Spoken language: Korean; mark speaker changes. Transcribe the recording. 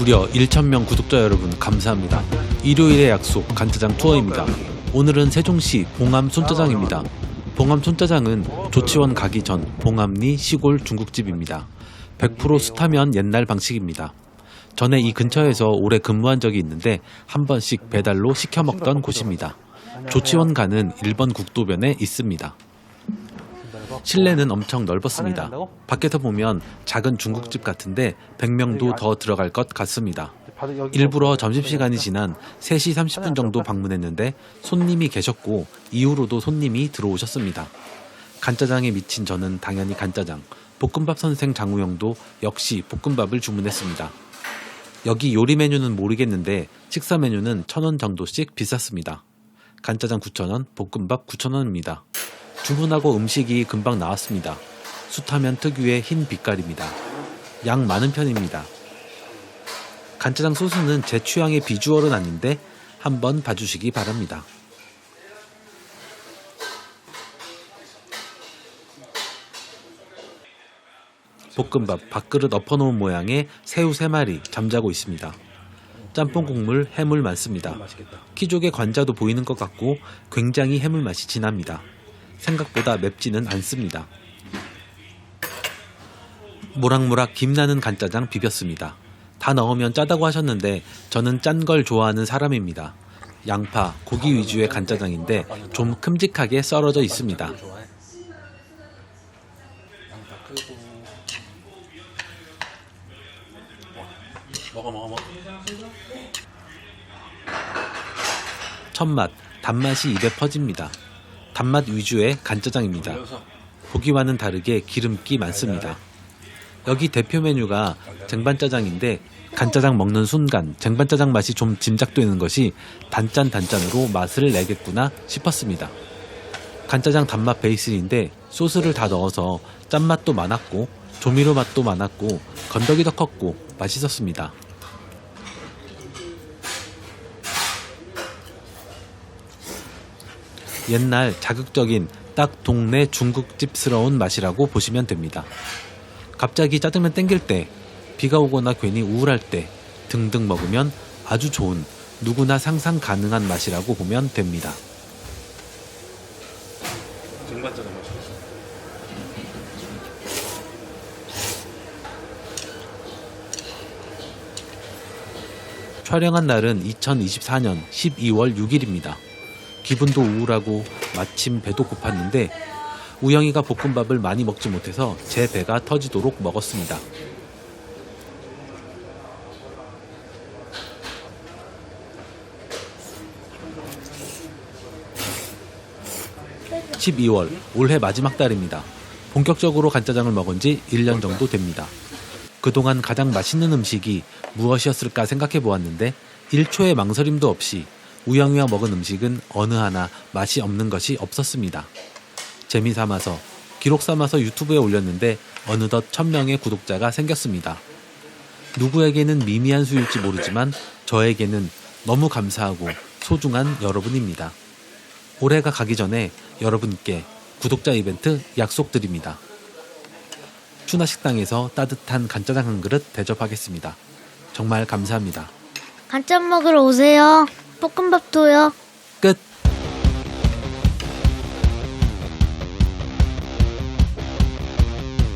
Speaker 1: 무려 1,000명 구독자 여러분 감사합니다. 일요일의 약속 간짜장 투어입니다. 오늘은 세종시 봉암 손짜장입니다. 봉암 손짜장은 조치원 가기 전 봉암리 시골 중국집입니다. 100% 수타면 옛날 방식입니다. 전에 이 근처에서 오래 근무한 적이 있는데 한 번씩 배달로 시켜 먹던 곳입니다. 조치원 가는 1번 국도변에 있습니다. 실내는 엄청 넓었습니다. 밖에서 보면 작은 중국집 같은데 100명도 더 들어갈 것 같습니다. 일부러 점심시간이 지난 3시 30분 정도 방문했는데 손님이 계셨고 이후로도 손님이 들어오셨습니다. 간짜장에 미친 저는 당연히 간짜장, 볶음밥 선생 장우영도 역시 볶음밥을 주문했습니다. 여기 요리 메뉴는 모르겠는데 식사 메뉴는 1,000원 정도씩 비쌌습니다. 간짜장 9,000원, 볶음밥 9,000원입니다. 주문하고 음식이 금방 나왔습니다. 숯하면 특유의 흰 빛깔입니다. 양 많은 편입니다. 간짜장 소스는 제 취향의 비주얼은 아닌데 한번 봐주시기 바랍니다. 볶음밥 밥그릇 엎어놓은 모양의 새우 3마리 잠자고 있습니다. 짬뽕 국물 해물 많습니다. 키족의 관자도 보이는 것 같고 굉장히 해물 맛이 진합니다. 생각보다 맵지는 않습니다. 모락모락 김나는 간짜장 비볐습니다. 다 넣으면 짜다고 하셨는데 저는 짠 걸 좋아하는 사람입니다. 양파, 고기 위주의 간짜장인데 좀 큼직하게 썰어져 있습니다. 첫맛, 단맛이 입에 퍼집니다. 단맛 위주의 간짜장입니다. 보기와는 다르게 기름기 많습니다. 여기 대표 메뉴가 쟁반짜장인데 간짜장 먹는 순간 쟁반짜장 맛이 좀 짐작되는 것이 단짠 단짠으로 맛을 내겠구나 싶었습니다. 간짜장 단맛 베이스인데 소스를 다 넣어서 짠맛도 많았고 조미료 맛도 많았고 건더기도 컸고 맛있었습니다. 옛날 자극적인 딱 동네 중국집스러운 맛이라고 보시면 됩니다. 갑자기 짜장면 땡길 때, 비가 오거나 괜히 우울할 때 등등 먹으면 아주 좋은 누구나 상상 가능한 맛이라고 보면 됩니다.
Speaker 2: 쟁반짜장 맛있어.
Speaker 1: 촬영한 날은 2024년 12월 6일입니다. 기분도 우울하고 마침 배도 고팠는데 우영이가 볶음밥을 많이 먹지 못해서 제 배가 터지도록 먹었습니다. (12월) 올해 마지막 달입니다. 본격적으로 간짜장을 먹은 지 1년 정도 됩니다. 그동안 가장 맛있는 음식이 무엇이었을까 생각해 보았는데 1초의 망설임도 없이 우영이와 먹은 음식은 어느 하나 맛이 없는 것이 없었습니다. 재미 삼아서 기록 삼아서 유튜브에 올렸는데 어느덧 1000명의 구독자가 생겼습니다. 누구에게는 미미한 수일지 모르지만 저에게는 너무 감사하고 소중한 여러분입니다. 올해가 가기 전에 여러분께 구독자 이벤트 약속드립니다. 추나 식당에서 따뜻한 간짜장 한 그릇 대접하겠습니다. 정말 감사합니다.
Speaker 3: 간장 먹으러 오세요. 볶음밥도요.